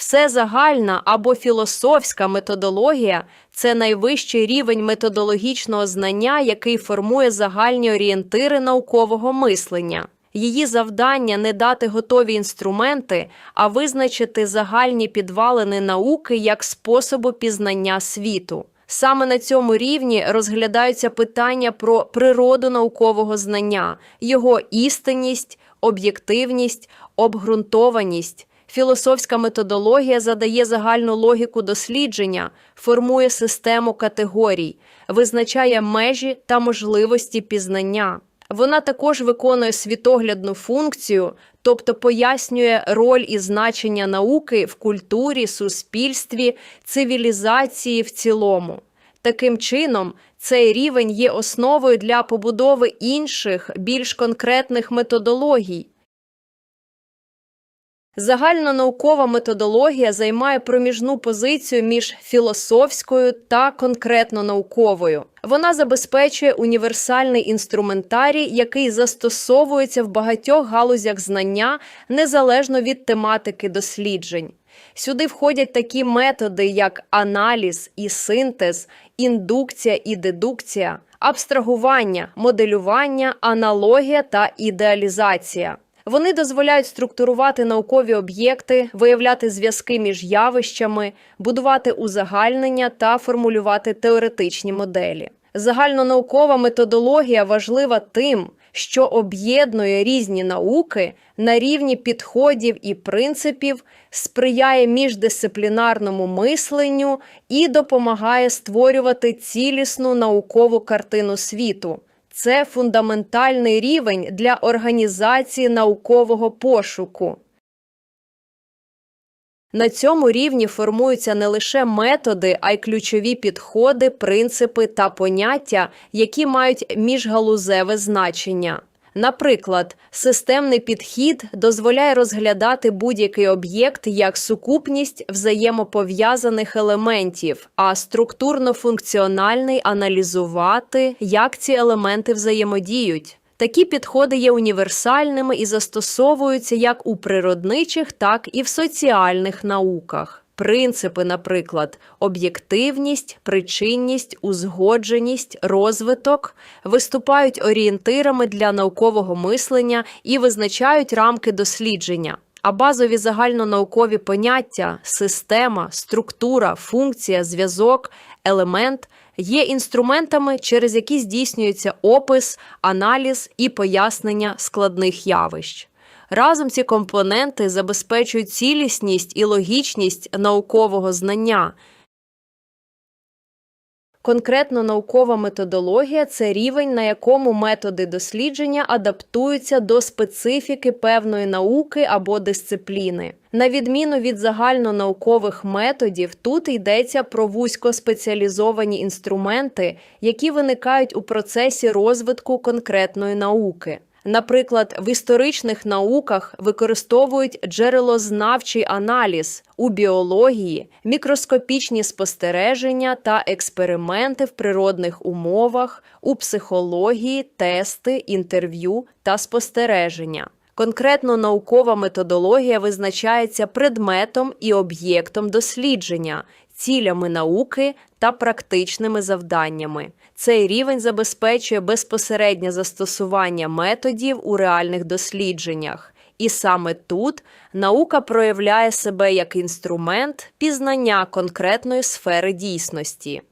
Все загальна або філософська методологія це найвищий рівень методологічного знання, який формує загальні орієнтири наукового мислення. Її завдання не дати готові інструменти, а визначити загальні підвалини науки як способу пізнання світу. Саме на цьому рівні розглядаються питання про природу наукового знання, його істинність, об'єктивність, обґрунтованість. Філософська методологія задає загальну логіку дослідження, формує систему категорій, визначає межі та можливості пізнання. Вона також виконує світоглядну функцію, тобто пояснює роль і значення науки в культурі, суспільстві, цивілізації в цілому. Таким чином, цей рівень є основою для побудови інших, більш конкретних методологій. Загальнонаукова методологія займає проміжну позицію між філософською та конкретно науковою. Вона забезпечує універсальний інструментарій, який застосовується в багатьох галузях знання незалежно від тематики досліджень. Сюди входять такі методи, як аналіз і синтез, індукція і дедукція, абстрагування, моделювання, аналогія та ідеалізація. Вони дозволяють структурувати наукові об'єкти, виявляти зв'язки між явищами, будувати узагальнення та формулювати теоретичні моделі. Загальнонаукова методологія важлива тим, що об'єднує різні науки на рівні підходів і принципів, сприяє міждисциплінарному мисленню і допомагає створювати цілісну наукову картину світу. Це фундаментальний рівень для організації наукового пошуку. На цьому рівні формуються не лише методи, а й ключові підходи, принципи та поняття, які мають міжгалузеве значення. Наприклад, системний підхід дозволяє розглядати будь-який об'єкт як сукупність взаємопов'язаних елементів, а структурно-функціональний аналізувати, як ці елементи взаємодіють. Такі підходи є універсальними і застосовуються як у природничих, так і в соціальних науках. Принципи, наприклад, об'єктивність, причинність, узгодженість, розвиток виступають орієнтирами для наукового мислення і визначають рамки дослідження. А базові загальнонаукові поняття, система, структура, функція, зв'язок, елемент є інструментами, через які здійснюється опис, аналіз і пояснення складних явищ. Разом ці компоненти забезпечують цілісність і логічність наукового знання. Конкретно наукова методологія це рівень, на якому методи дослідження адаптуються до специфіки певної науки або дисципліни. На відміну від загальнонаукових методів, тут йдеться про вузькоспеціалізовані інструменти, які виникають у процесі розвитку конкретної науки. Наприклад, в історичних науках використовують джерелознавчий аналіз у біології, мікроскопічні спостереження та експерименти в природних умовах, у психології, тести, інтерв'ю та спостереження. Конкретно наукова методологія визначається предметом і об'єктом дослідження, цілями науки та практичними завданнями. Цей рівень забезпечує безпосереднє застосування методів у реальних дослідженнях. І саме тут наука проявляє себе як інструмент пізнання конкретної сфери дійсності.